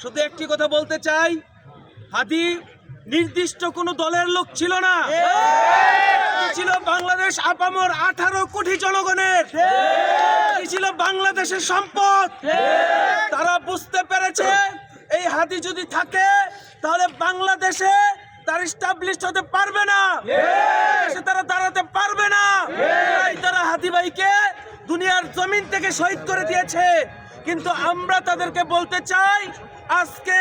শুধু একটি কথা বলতে চাই হাদি নির্দিষ্ট কোনো দলের লোক ছিল না। ছিল বাংলাদেশ আপামর আঠারো কোটি জনগণের? ছিল বাংলাদেশের সম্পদ? তারা বুঝতে পেরেছে এই হাদি যদি থাকে তাহলে বাংলাদেশে তার স্টাবলিশড হতে পারবে না। দেশে তারা দাঁড়াতে পারবে না। তারা হাদি ভাইকে দুনিয়ার জমিন থেকে শহীদ করে দিয়েছে। কিন্তু আমরা তাদেরকে বলতে চাই, আজকে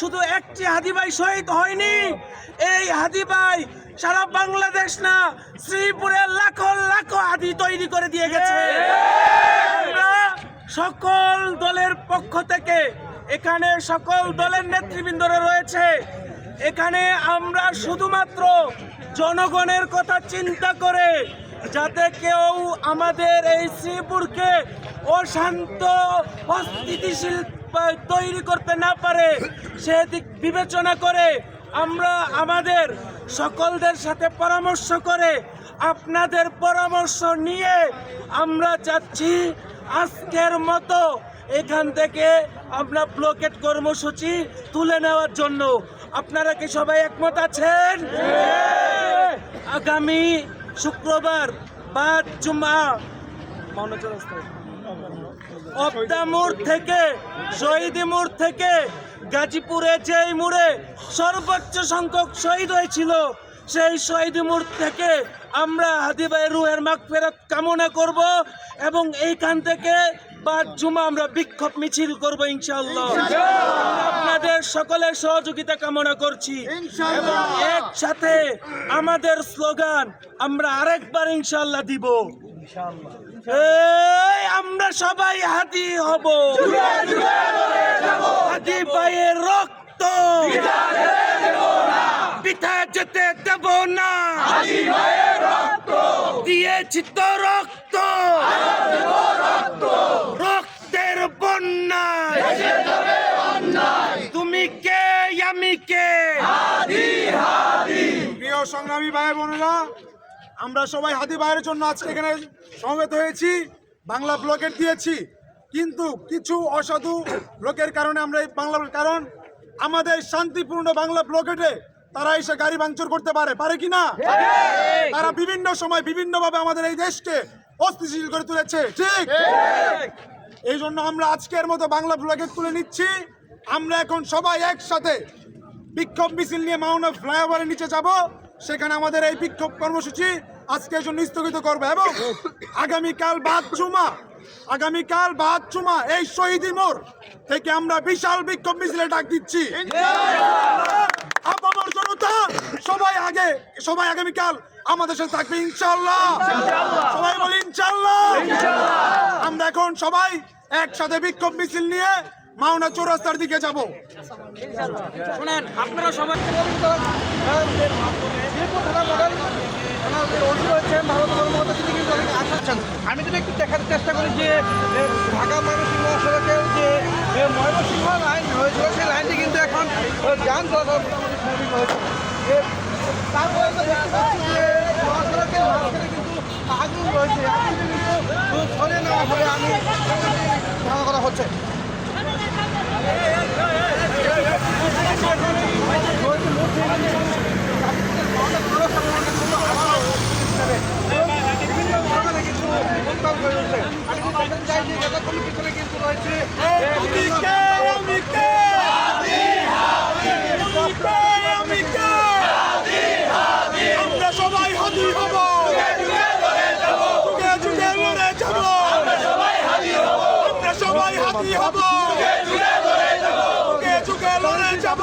শুধু একটি হাদিবাই শহীদ হয়নি, এই হাদিবাই সারা বাংলাদেশ না শ্রীপুরের লাখো লাখো হাদি তৈরি করে দিয়ে গেছে। সকল দলের পক্ষ থেকে, এখানে সকল দলের নেতৃবৃন্দরা রয়েছে, এখানে আমরা শুধুমাত্র জনগণের কথা চিন্তা করে, যাতে কেউ আমাদের এই শ্রীপুরকে অশান্ত অস্থিতিশীল তৈরি করতে না পারে সেদিক বিবেচনা করে আমরা আমাদের সকলদের সাথে পরামর্শ করে আপনাদের পরামর্শ নিয়ে আমরা চাচ্ছি আজকের মতো এখান থেকে আমরা ব্লকেট কর্মসূচি তুলে নেওয়ার জন্য। আপনারা কি সবাই একমত আছেন? আগামী শুক্রবার বাদ জুমা থেকে শহীদি মোড় থেকে গাজীপুরে যেই মোড়ে সর্বোচ্চ সংখ্যক শহীদ হয়েছিল সেই শহীদি থেকে আমরা হাদিবাই রুহের মাগ ফেরত কামনা করব এবং এইখান থেকে বাদ জুমা আমরা বিক্ষোভ মিছিল করব ইনশাআল্লাহ। আপনাদের সকলের সহযোগিতা কামনা করছি। এবং একসাথে আমাদের স্লোগান আমরা আরেকবার ইনশাল্লাহ দিব। এই আমরা সবাই হাতি হব। হাতি পায়ের রক্ত। পিঠা যেতে দেব না। দিয়েছি তো রক্ত। রক্তের বন্যা। তুমি কে, আমি কে? প্রিয় সংগ্রামী ভাই বোনেরা আমরা সবাই হাতি ভাইয়ের জন্য আজকে এখানে সমবেত হয়েছি, বাংলা ব্লকেট দিয়েছি। কিন্তু কিছু অসাধু লোকের কারণে আমরা এই বাংলা, কারণ আমাদের শান্তিপূর্ণ বাংলা ব্লকেটে তারা এসে গাড়ি ভাঙচুর করতে পারে। পারে কি না? তারা বিভিন্ন সময় বিভিন্নভাবে আমাদের এই দেশকে অস্থিতিশীল করে তুলেছে। ঠিক? এই জন্য আমরা আজকের মতো বাংলা ব্লকেট তুলে নিচ্ছি। আমরা এখন সবাই একসাথে বিক্ষোভ মিছিল নিয়ে মাওনা ফ্লাইওভারের নিচে যাব। সেখানে আমাদের এই বিক্ষোভ কর্মসূচি আজকের জন্য স্থগিত করবে এবং আগামীকাল বাদ জুমা আগামীকাল বাদ জুমা এই শহীদি মোড় থেকে আমরা বিশাল বিক্ষোভ মিছিলে ডাক দিচ্ছি। আপামর জনতা, সবাই আগে, সবাই আগামীকাল আমাদের সাথে থাকবে ইনশাল্লাহ সবাই বলি ইনশাল্লাহ আমরা এখন সবাই একসাথে বিক্ষোভ মিছিল নিয়ে মাওনা চৌরাস্তার দিকে যাব। শুনেন, আপনারা সবাই আমি যদি একটু দেখার চেষ্টা করি যে ঢাকা ময়মনসিংহ সড়কের যে ময়মনসিংহ লাইন হয়েছিল সেই লাইনটি কিন্তু এখন যান হচ্ছে বিভিন্ন ধরনের কিন্তু উত্তাল হয়ে উঠছে আমি কিন্তু দেখতে চাই যে যতক্ষণ পিছনে কিন্তু রয়েছে আমরা সবাই হাতি হব যুগে যুগে লড়ে যাব আমরা সবাই হাতি হব যুগে যুগে লড়ে যাব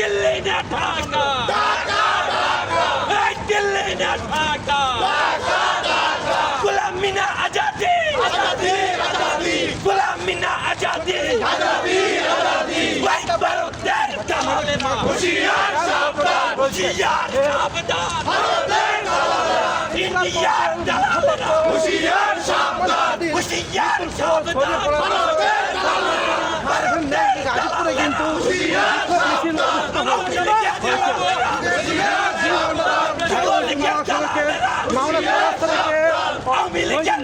দিল্লি না ঢাকা। এই দিল্লি না ঢাকা। গোলাম মিনা আজাদি। গোলাম মিনা আজাদি। ভাই ভারতের হুশিয়ার সাবধান। হুশিয়ার সাবধান। ইন্ডিয়ার হুশিয়ার সাবধান। হুশিয়ার সাবধান।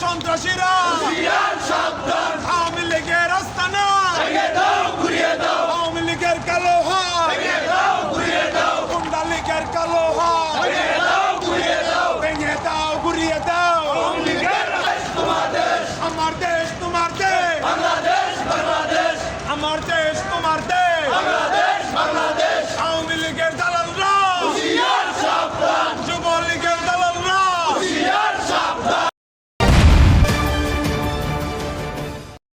সন্ত্রাসীরা!